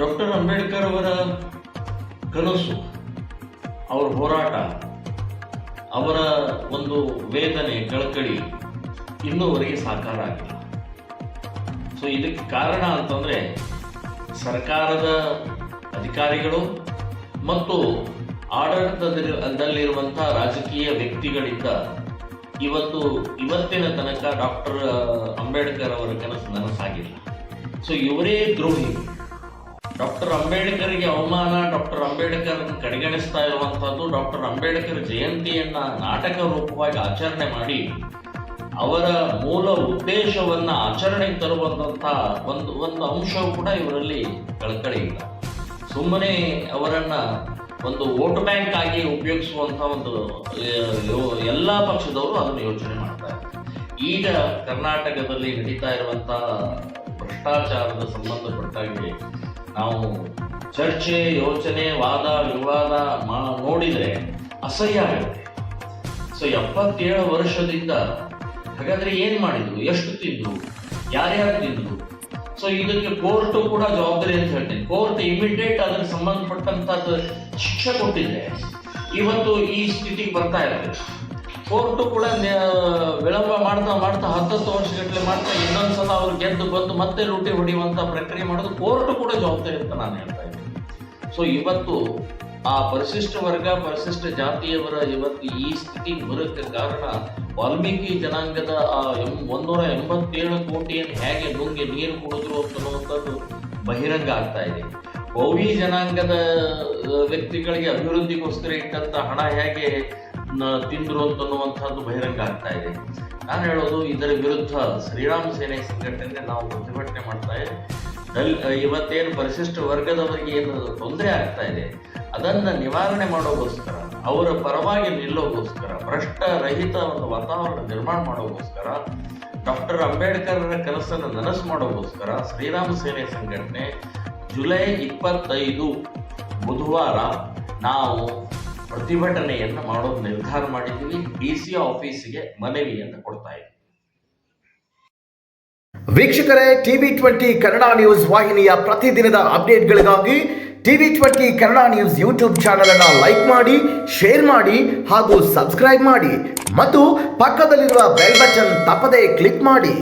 Doctor Ambedkar ಅವರ ಕನಸು, ಅವರ ಹೋರಾಟ, ಅವರ ಒಂದು ವೇದನೆ, ಕಳಕಳಿ ಇನ್ನೂವರೆಗೆ ಸಾಕಾರ ಆಗಿಲ್ಲ. ಸೊ ಇದಕ್ಕೆ ಕಾರಣ ಅಂತಂದರೆ ಸರ್ಕಾರದ ಅಧಿಕಾರಿಗಳು ಮತ್ತು ಆಡಳಿತದಲ್ಲಿರುವಂಥ ರಾಜಕೀಯ ವ್ಯಕ್ತಿಗಳಿಂದ ಇವತ್ತು, ಇವತ್ತಿನ ತನಕ ಡಾಕ್ಟರ್ ಅಂಬೇಡ್ಕರ್ ಅವರ ಕನಸು ನನಸಾಗಿಲ್ಲ. ಸೊ ಇವರೇ ದ್ರೋಹಿ. ಡಾಕ್ಟರ್ ಅಂಬೇಡ್ಕರ್ಗೆ ಅವಮಾನ, ಡಾಕ್ಟರ್ ಅಂಬೇಡ್ಕರ್ ಕಡೆಗಣಿಸ್ತಾ ಇರುವಂತಹದ್ದು ಡಾಕ್ಟರ್ ಅಂಬೇಡ್ಕರ್ ಜಯಂತಿಯನ್ನ ನಾಟಕ ರೂಪವಾಗಿ ಆಚರಣೆ ಮಾಡಿ ಅವರ ಮೂಲ ಉದ್ದೇಶವನ್ನ ಆಚರಣೆಗೆ ತರುವಂತಹ ಒಂದು ಒಂದು ಅಂಶವು ಕೂಡ ಇವರಲ್ಲಿ ಕಳಕಳಿ ಇಲ್ಲ. ಸುಮ್ಮನೆ ಅವರನ್ನ ಒಂದು ವೋಟ್ ಬ್ಯಾಂಕ್ ಆಗಿ ಉಪಯೋಗಿಸುವಂತಹ ಒಂದು ಎಲ್ಲ ಪಕ್ಷದವರು ಅದನ್ನು ಯೋಚನೆ ಮಾಡ್ತಾರೆ ಈಗ ಕರ್ನಾಟಕದಲ್ಲಿ ನಡೀತಾ ಇರುವಂತಹ ಭ್ರಷ್ಟಾಚಾರದ ಸಂಬಂಧಪಟ್ಟಾಗೆ ನಾವು ಚರ್ಚೆ, ಯೋಚನೆ, ವಾದ, ವಿವಾದ ಮಾ, ನೋಡಿದರೆ ಅಸಹ್ಯ ಆಗುತ್ತೆ. ಸೊ, ಎಪ್ಪತ್ತೇಳು ವರ್ಷದಿಂದ ಹಾಗಾದ್ರೆ ಏನ್ ಮಾಡಿದ್ರು? ಎಷ್ಟು ತಿಂದ್ರು? ಯಾರ್ಯಾರು ತಿಂದ್ರು? ಸೊ, ಇದಕ್ಕೆ ಕೋರ್ಟ್ ಕೂಡ ಜವಾಬ್ದಾರಿ ಅಂತ ಹೇಳ್ತೀನಿ. ಕೋರ್ಟ್ ಇಮಿಡಿಯೇಟ್ ಅದಕ್ಕೆ ಸಂಬಂಧಪಟ್ಟಂತದ್ದು ಶಿಕ್ಷೆ ಕೊಟ್ಟಿದ್ರೆ ಇವತ್ತು ಈ ಸ್ಥಿತಿಗೆ ಬರ್ತಾ ಇರ್ತದೆ ಕೋರ್ಟ್ ಕೂಡ ವಿಳಂಬ ಮಾಡ್ತಾ ಮಾಡ್ತಾ ಹತ್ತತ್ತು ವರ್ಷಗಟ್ಟಲೆ ಮಾಡ್ತಾ ಇನ್ನೊಂದ್ಸಲ ಅವ್ರು ಗೆದ್ದು ಬಂದು ಮತ್ತೆ ಲೂಟಿ ಹೊಡೆಯುವಂತ ಪ್ರಕ್ರಿಯೆ ಮಾಡೋದು ಕೋರ್ಟು ಕೂಡ ಜವಾಬ್ದಾರಿ ಅಂತ ನಾನು ಹೇಳ್ತಾ ಇದ್ದೀನಿ. ಸೊ ಇವತ್ತು ಆ ಪರಿಶಿಷ್ಟ ವರ್ಗ, ಪರಿಶಿಷ್ಟ ಜಾತಿಯವರ ಇವತ್ತು ಈ ಸ್ಥಿತಿ ಬರೋಕ್ಕೆ ಕಾರಣ ವಾಲ್ಮೀಕಿ ಜನಾಂಗದ ಆ ಎಂ ಒಂದೂರ ಎಂಬತ್ತೇಳು ಕೋಟಿಯನ್ನು ಹೇಗೆ ನುಂಗಿ ನೀರು ಕುಡಿದ್ರು ಅಂತನ್ನುವಂಥದ್ದು ಬಹಿರಂಗ ಆಗ್ತಾ ಇದೆ. ಭೋವಿ ಜನಾಂಗದ ವ್ಯಕ್ತಿಗಳಿಗೆ ಅಭಿವೃದ್ಧಿಗೋಸ್ಕರ ಇಟ್ಟಂತ ಹಣ ಹೇಗೆ ತಿಂದ್ರು ಅಂತನ್ನುವಂಥದ್ದು ಬಹಿರಂಗ ಆಗ್ತಾ ಇದೆ. ನಾನು ಹೇಳೋದು ಇದರ ವಿರುದ್ಧ ಶ್ರೀರಾಮ ಸೇನೆ ಸಂಘಟನೆ ನಾವು ಪ್ರತಿಭಟನೆ ಮಾಡ್ತಾ ಇದೆ. ದಲ್, ಇವತ್ತೇನು ಪರಿಶಿಷ್ಟ ವರ್ಗದವರಿಗೆ ಏನು ತೊಂದರೆ ಆಗ್ತಾ ಇದೆ, ಅದನ್ನು ನಿವಾರಣೆ ಮಾಡೋಗೋಸ್ಕರ, ಅವರ ಪರವಾಗಿ ನಿಲ್ಲೋಗೋಸ್ಕರ ಭ್ರಷ್ಟ ರಹಿತ ಒಂದು ವಾತಾವರಣ ನಿರ್ಮಾಣ ಮಾಡೋಗೋಸ್ಕರ, ಡಾಕ್ಟರ್ ಅಂಬೇಡ್ಕರ್ ಕನಸನ್ನು ನನಸು ಮಾಡೋಗೋಸ್ಕರ ಶ್ರೀರಾಮ ಸೇನೆ ಸಂಘಟನೆ ಜುಲೈ ಇಪ್ಪತ್ತೈದು ಬುಧವಾರ ನಾವು ಪ್ರತಿಭಟನೆಯನ್ನು ಮಾಡೋದು ನಿರ್ಧಾರ ಮಾಡಿದ್ದೀವಿ. ಡಿ ಸಿ ಆಫೀಸಿಗೆ ಮನವಿಯನ್ನು ಕೊಡ್ತಾ ಇದ್ದೀವಿ. ವೀಕ್ಷಕರೇ ಟಿವಿ ಟ್ವೆಂಟಿ ಕನ್ನಡ ನ್ಯೂಸ್ ವಾಹಿನಿಯ ಪ್ರತಿದಿನದ ಅಪ್ಡೇಟ್ಗಳಿಗಾಗಿ TV twenty Kannada news YouTube channel ಅನ್ನು ಲೈಕ್ ಮಾಡಿ, ಶೇರ್ ಮಾಡಿ ಹಾಗೂ ಸಬ್ಸ್ಕ್ರೈಬ್ ಮಾಡಿ. ಮತ್ತು ಪಕ್ಕದಲ್ಲಿರುವ ಬೆಲ್ ಬಟನ್ ತಪ್ಪದೇ ಕ್ಲಿಕ್ ಮಾಡಿ.